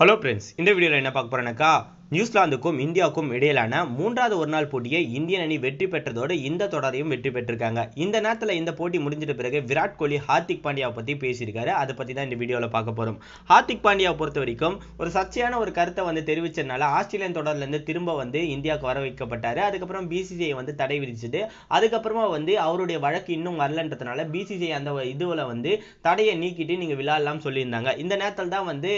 Hello friends இந்த வீடியோவில் என்ன பார்க்க போறேன்னாக்கா நியூசிலாந்துக்கும் இந்தியாவுக்கும் இடையிலான மூன்றாவது ஒரு நாள் போட்டியை இந்தியன் அணி வெற்றி பெற்றதோடு இந்த தொடரையும் வெற்றி பெற்றிருக்காங்க. இந்த நேரத்தில் இந்த போட்டி முடிஞ்சிட்ட பிறகு விராட் கோலி ஹார்திக் பாண்டியாவை பற்றி பேசியிருக்காரு. அதை பற்றி தான் இந்த வீடியோவில் பார்க்க போகிறோம் ஹார்திக் பாண்டியாவை பொறுத்த வரைக்கும் ஒரு சர்ச்சையான ஒரு கருத்தை வந்து தெரிவிச்சதுனால ஆஸ்திரேலியன் தொடர்லேருந்து திரும்ப வந்து இந்தியாவுக்கு வர வைக்கப்பட்டார். அதுக்கப்புறம் பிசிசிஐ வந்து தடை விதிச்சுட்டு அதுக்கப்புறமா வந்து அவருடைய வழக்கு இன்னும் வரலன்றதுனால பிசிசிஐ அந்த இதுவில் வந்து தடையை நீக்கிட்டு நீங்கள் விளையாடலாம் சொல்லியிருந்தாங்க. இந்த நேரத்தில் தான் வந்து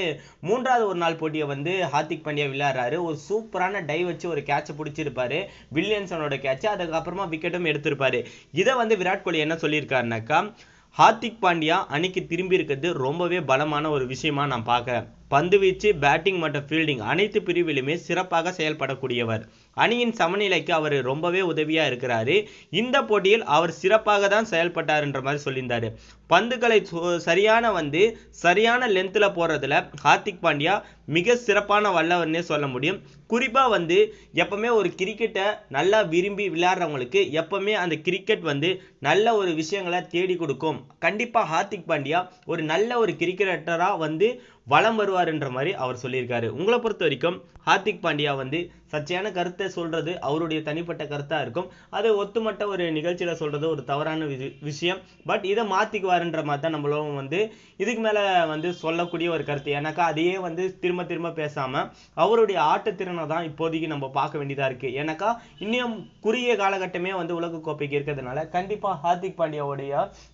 மூன்றாவது ஒரு நாள் போட்டியை வந்து ஹார்திக் பாண்டியா விளையாடுறாரு. ஒரு சூப்பரான டை வச்சு ஒரு கேட்சை பிடிச்சிருப்பாரு. வில்லியன்சனோட கேட்ச் அதுக்கப்புறமா விக்கெட்டும் எடுத்திருப்பாரு. இதை வந்து விராட் கோலி என்ன சொல்லியிருக்காருனாக்கா ஹார்திக் பாண்டியா அணிக்கு திரும்பி இருக்கிறது ரொம்பவே பலமான ஒரு விஷயமா நான் பார்க்குறேன். பந்து வீச்சு பேட்டிங் மற்றும் ஃபீல்டிங் அனைத்து பிரிவிலுமே சிறப்பாக செயல்படக்கூடியவர். அணியின் சமநிலைக்கு அவர் ரொம்பவே உதவியாக இருக்கிறாரு. இந்த போட்டியில் அவர் சிறப்பாக தான் செயல்பட்டாருன்ற மாதிரி சொல்லியிருந்தார். பந்துகளை சரியான வந்து சரியான லென்த்தில் போடுறதுல ஹார்திக் பாண்டியா மிக சிறப்பான வல்லவர்னே சொல்ல முடியும். குறிப்பாக வந்து எப்பவுமே ஒரு கிரிக்கெட்டை நல்லா விரும்பி விளையாடுறவங்களுக்கு எப்பவுமே அந்த கிரிக்கெட் வந்து நல்ல ஒரு விஷயங்களை தேடி கொடுக்கும். கண்டிப்பாக ஹார்திக் பாண்டியா ஒரு நல்ல ஒரு கிரிக்கெட்டராக வந்து வலம் வருவாருன்ற மாதிரி அவர் சொல்லியிருக்காரு. உங்களை பொறுத்த வரைக்கும் ஹார்திக் பாண்டியா வந்து சர்ச்சையான கருத்தை சொல்றது அவருடைய தனிப்பட்ட கருத்தா இருக்கும். அது ஒத்துமட்ட ஒரு நிகழ்ச்சியில சொல்றது ஒரு தவறான வி- விஷயம். பட் இதை மாத்திக்குவாருன்ற மாதிரி தான் நம்மளும் வந்து இதுக்கு மேல வந்து சொல்லக்கூடிய ஒரு கருத்து. ஏன்னாக்கா அதையே வந்து திரும்ப திரும்ப பேசாம அவருடைய ஆட்டத்திறனை தான் இப்போதைக்கு நம்ம பார்க்க வேண்டியதா இருக்கு. ஏன்னாக்கா இன்னும் குறுகிய காலகட்டமே வந்து உலக கோப்பைக்கு இருக்கிறதுனால கண்டிப்பா ஹார்திக் பாண்டியாவுடைய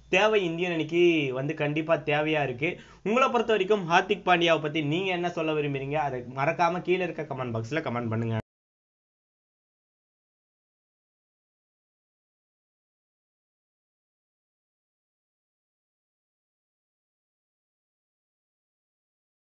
தேவை இந்தியன் அணிக்கு வந்து கண்டிப்பாக தேவையாக இருக்குது உங்களை பொறுத்த வரைக்கும் ஹார்திக் பாண்டியாவை பற்றி நீங்கள் என்ன சொல்ல விரும்புறீங்க? அதை மறக்காமல் கீழே இருக்க கமெண்ட் பாக்ஸில் கமெண்ட் பண்ணுங்கள்